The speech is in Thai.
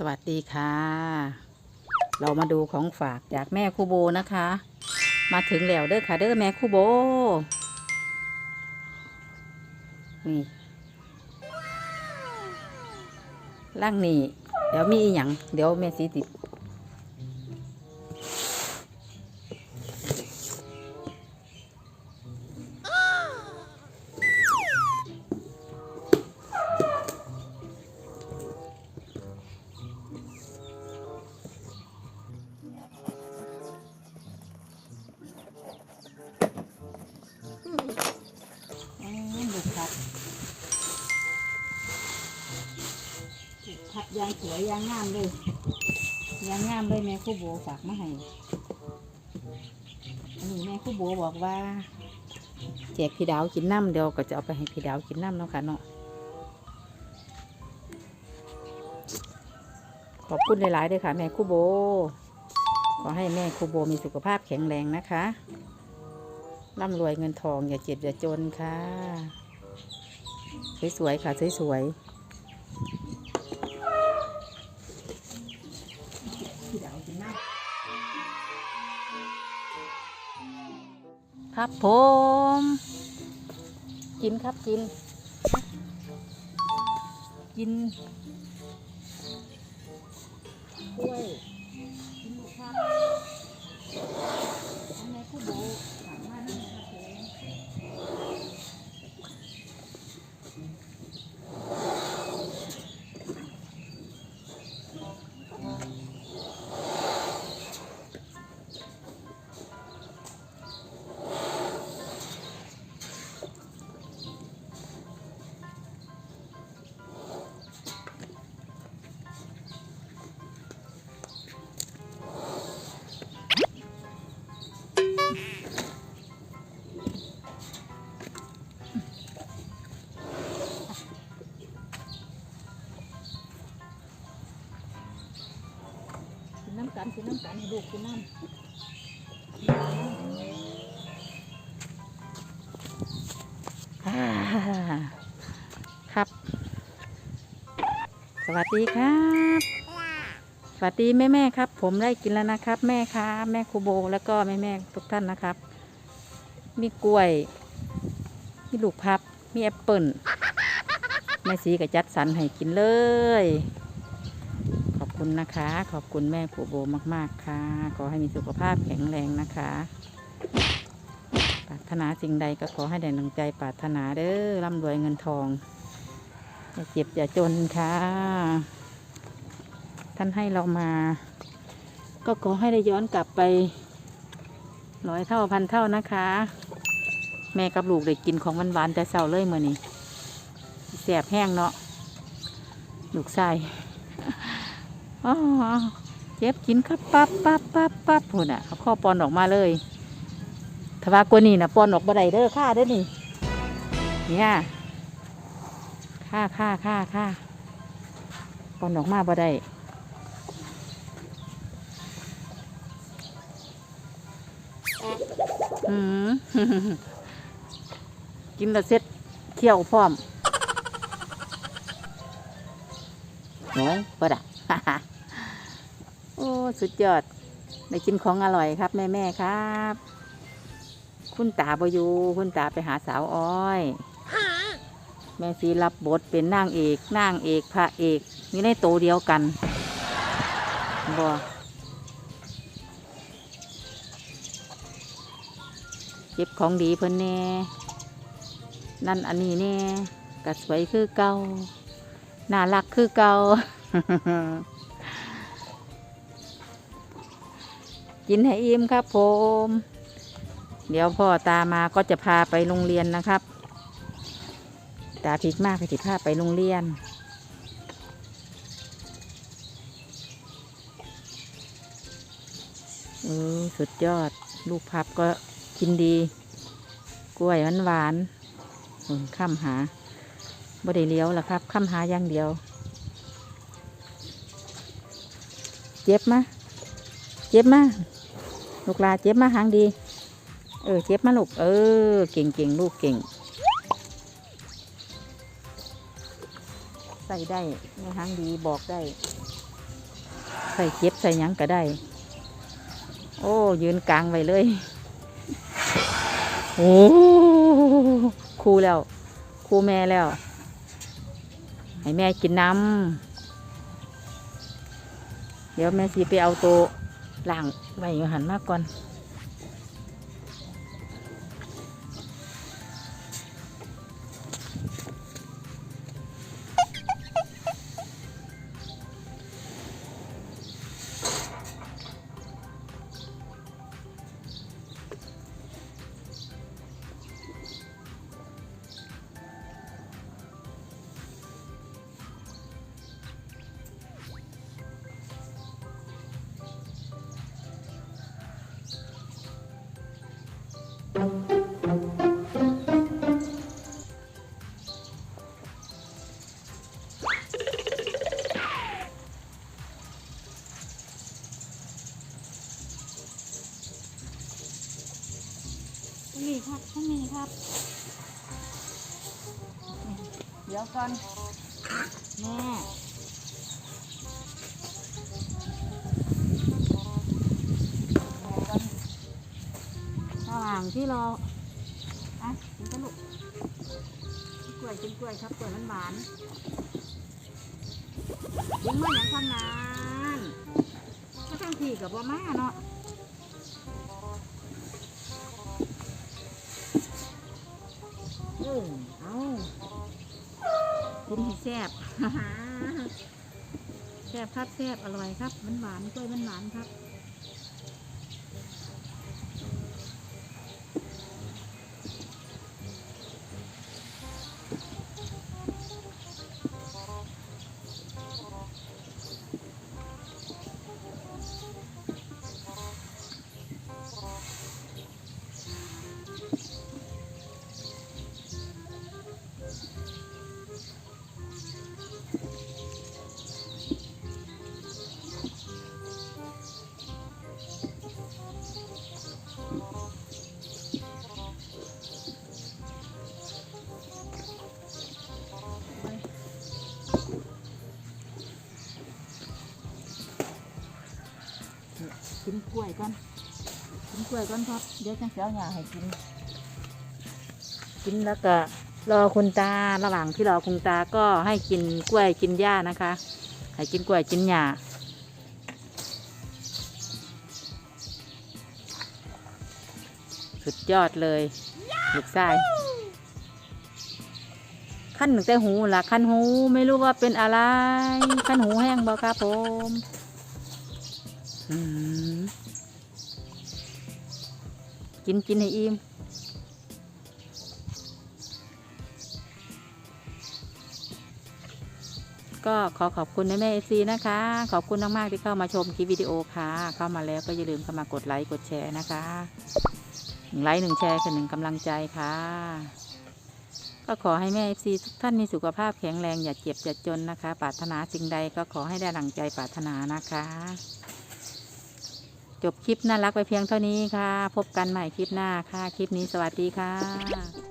สวัสดีค่ะ เรามาดูของฝากจากแม่คูโบนะคะ มาถึงแล้วเด้อค่ะเด้อแม่คูโบ นี่ล่างนี่เดี๋ยวมีอีหยังเดี๋ยวแม่สีติ ยางสวยยางงามเลยยางงามเลยแม่คู่โบฝากมาให้อันนี้แม่คู่โบบอกว่าแจกพี่ดาวกินน้ำเดี๋ยวก็จะเอาไปให้พี่ดาวกินน้ำเนาะค่ะเนาะขอบคุณหลายๆด้วยค่ะ แม่คู่โบ ขอให้แม่คู่โบมีสุขภาพแข็งแรงนะคะร่ำรวยเงินทองอย่าเจ็บอย่าจนค่ะ สวยๆค่ะ สวยๆ ครับผม กินครับกิน กินกล้วย กันกินน้นให้ลูกกินน้ำอ่าครับ สวัสดีครับ สวัสดีแม่แม่ครับ ผมได้กินแล้วนะครับ แม่ครับแม่ครูโบแล้วก็แม่แม่ทุกท่านนะครับ มีกล้วย มีลูกพับ มีแอปเปิลแม่สีกับจัดสรรให้กินเลย คุณนะคะ ขอบคุณแม่ครูโบมาก ๆ ค่ะ ขอให้มีสุขภาพแข็งแรงนะคะ ปรารถนาสิ่งใดก็ขอให้ได้ดังใจปรารถนาเด้อร่ำรวยเงินทอง อย่าเจ็บอย่าจนค่ะ ท่านให้เรามา ก็ขอให้ได้ย้อนกลับไปร้อยเท่าพันเท่านะคะ แม่กับลูกได้กินของหวานๆแต่เศร้าเลยเมื่อนี้แสบแห้งเนาะลูกชาย อ๋อเจ็บกินครับปั๊บปั๊บปั๊บปั๊บพูนอะเขาข้อปอนออกมาเลยถ้าว่ากว่านี้นะปอนออกบ่ได้เด้อค่าเด้อนี่เนี่ยค่าค่าค่าค่าปอนออกมาบ่ได้อืมกินแล้วเสร็จเคี่ยวพร้อมโอ้ยบ่ได้ โอ้สุดยอดได้กินของอร่อยครับ แม่แม่ครับ คุณตาบอยู่คุณตาไปหาสาวอ้อย แม่สีรับบทเป็นนางเอกนางเอกพระเอกนี่ในโตเดียวกันบ่เก็บของดีเพิ่นแน่ นั่นอันนี้แน่กระสวยคือเก่าน่ารักคือเก่า กินให้อิ่มครับผม เดี๋ยวพ่อตามาก็จะพาไปโรงเรียนนะครับ ตาพิกมากไปสิพาไปโรงเรียน เออสุดยอด ลูกพับก็กินดี กล้วยหวานหวานข้ามหาบ่ได้เลี้ยวละครับข้ามหาอย่างเดียว เจ็บมะเจ็บมะลูกลาเจ็บมะหางดี เออเจ็บมะลูก เออ เก่งเก่งลูกเก่ง ใส่ได้ในหางดีบอกได้ ใส่เก็บใส่ยังก็ได้ โอ้ ยืนกลางไว้เลย โอ้ครูแล้วครูแม่แล้ว ให้แม่กินน้ำ เดี๋ยวแม่สีไปเอาโตหล่างไว้อยู่หันมากก่อน ครับท่านนี้ครับเดี๋ยวก่อนแม่ระหว่างที่เรออะกินกันลูกกินกล้วยกินกล้วยครับกล้วยมันหวานยิงมาอย่างข้างนั้นก็ทั้งทีกับว่ามาเนาะ แซ่บแซ่บครับแซ่บอร่อยครับมันหวานกล้วยมันหวานครับ นกล้วยก่อนกินกล้วยก่อนครับเดี๋ยวจังเสียวหยาให้กิน กินแล้วก็รอคุณตาระหว่างที่รอคุณตาก็ให้กินกล้วยกินหญ้านะคะ ให้กินกล้วยกินหญ้าสุดยอดเลยลูกชายขั้นหนึ่งแต่หูล่ะขั้นหูไม่รู้ว่าเป็นอะไรขั้นหูแห้งบ่ครับผม กินกินให้อิ่มก็ขอขอบคุณแม่แม่เอซีนะคะ ขอบคุณมาก ๆ ที่เข้ามาชมคลิปวิดีโอค่ะ เข้ามาแล้วก็อย่าลืมเข้ามากดไลค์กดแชร์นะคะหนึ่งไลค์หนึ่งแชร์คือหนึ่งกำลังใจค่ะ ก็ขอให้แม่เอซีทุกท่านมีสุขภาพแข็งแรงอย่าเจ็บอย่าจนนะคะ ปรารถนาสิ่งใดก็ขอให้ได้ดังใจปรารถนานะคะ จบคลิปน่ารักไปเพียงเท่านี้ค่ะ พบกันใหม่คลิปหน้าค่ะ คลิปนี้สวัสดีค่ะ